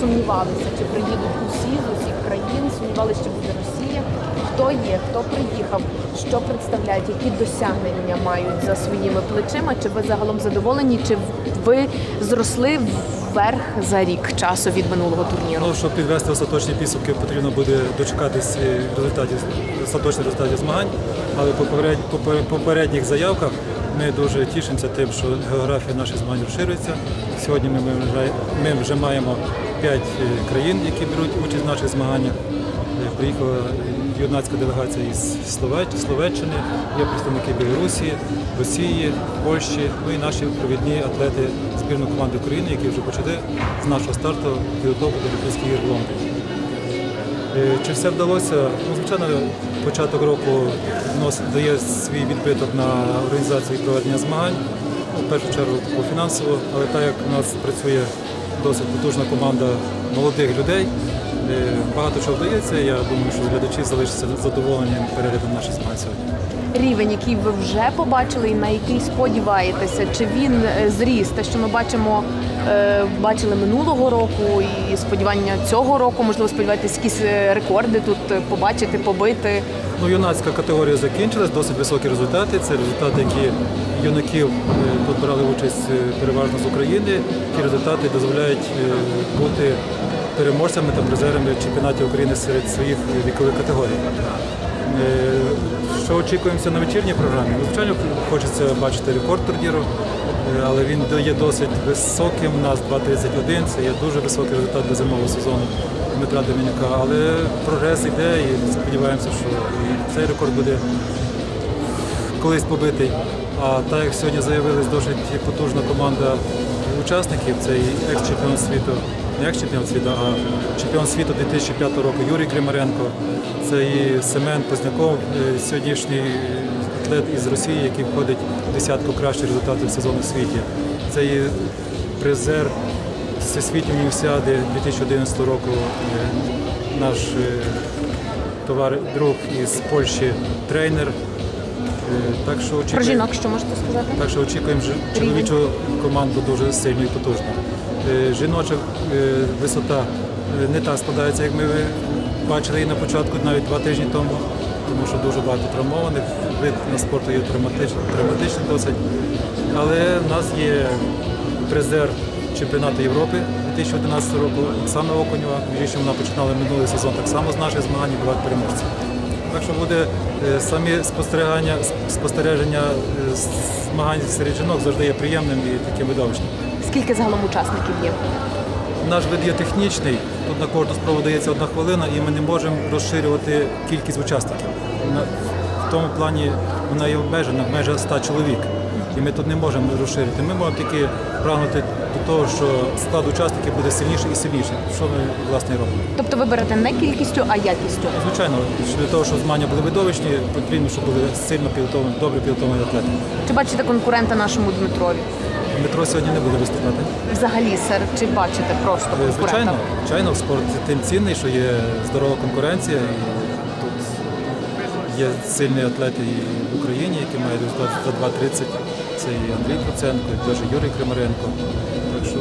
сумнівалися, чи приїдуть усі з усіх країн, сумнівалися, чи буде Росія. Хто є, хто приїхав, що представляють, які досягнення мають за своїми плечима? Чи ви загалом задоволені? Чи ви зросли вверх за рік часу від минулого турніру? Ну, щоб підвести остаточні підсумки, потрібно буде дочекатись е, результатів остаточних результатів змагань. Але по поперед- по попередніх заявках ми дуже тішимося тим, що географія наших змагань розширюється. Сьогодні ми, вже, ми вже маємо 5 країн, які беруть участь в наших змаганнях. Е, Приїхала юнацька делегація із Словеччини, є представники Білорусі, Росії, Польщі, ну і наші провідні атлети збірної команди України, які вже почали з нашого старту підготовку до Олімпійських ігор в Лондоні. Е, Чи все вдалося? Ну, звичайно, початок року дає свій відбиток на організацію і проведення змагань, в першу чергу по фінансово, але так як у нас працює досить потужна команда молодих людей, багато чого вдається. Я думаю, що глядачі залишаться задоволенням переглядом наших змагань сьогодні. Рівень, який ви вже побачили, і на який сподіваєтеся, чи він е, зріс? Те, що ми бачимо, е, бачили минулого року, і сподівання цього року, можливо, сподіваєтесь, якісь е, рекорди тут е, побачити, побити. Ну, юнацька категорія закінчилась, досить високі результати. Це результати, які юнаків е, тут брали участь е, переважно з України. Ті результати дозволяють е, бути переможцями та призерами чемпіонатів України серед своїх вікових категорій. Е, Що очікуємося на вечірній програмі? Ну, Звичайно, хочеться бачити рекорд турніру, е, але він є досить високим. У нас 2.31, це є дуже високий результат для зимового сезону Дмитра Домінюка. Але прогрес йде і сподіваємося, що цей рекорд буде колись побитий. А так як сьогодні заявилась досить потужна команда учасників, це екс-чемпіон світу, не екс-чемпіон світу, а чемпіон світу 2005 року Юрій Кримаренко, це і Семен Позняков, е, сьогоднішній атлет із Росії, який входить в десятку кращих результатів сезону в світі. Це і призер Всесвітньої універсіади 2011 року, е, наш е, товар друг із Польщі, тренер. Так що Про очікуємо, жінок, що можете сказати? так що очікуємо чоловічу команду дуже сильну і потужну. Е, Жіноча е, висота е, не так складається, як ми бачили її на початку, навіть два тижні тому, тому що дуже багато травмованих. Вид на спорту є травматичний, травматичний досить. Але в нас є призер чемпіонату Європи 2011 року, Оксана Окунєва. Між іншим, вона починала минулий сезон так само з наших змагань і була. Так що буде самі спостереження е, змагань серед жінок завжди є приємним і таким видовищним. Скільки загалом учасників є? Наш вид є технічний, тут на кожну спробу дається одна хвилина, і ми не можемо розширювати кількість учасників. В тому плані вона є обмежена, в межах 100 чоловік. І ми тут не можемо розширити. Ми можемо тільки прагнути до того, що склад учасників буде сильніший і сильніший, що ми власне робимо. Тобто ви берете не кількістю, а якістю. Звичайно, для того, щоб змагання були видовищні, потрібно, щоб були сильно підготовлені, добре підготовлені атлети. Чи бачите конкурента нашому Дмитрові? Дмитро сьогодні не буде виступати. Взагалі, серед чи бачите просто Е, конкурента? Звичайно, звичайно, спорт тим цінний, що є здорова конкуренція. І тут є сильні атлети і в Україні, які мають результат за 2.30. Це і Андрій Проценко, і теж Юрій Кримаренко. Так що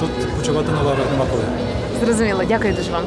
тут почувати на лаврах нема коли. Зрозуміло, дякую дуже вам.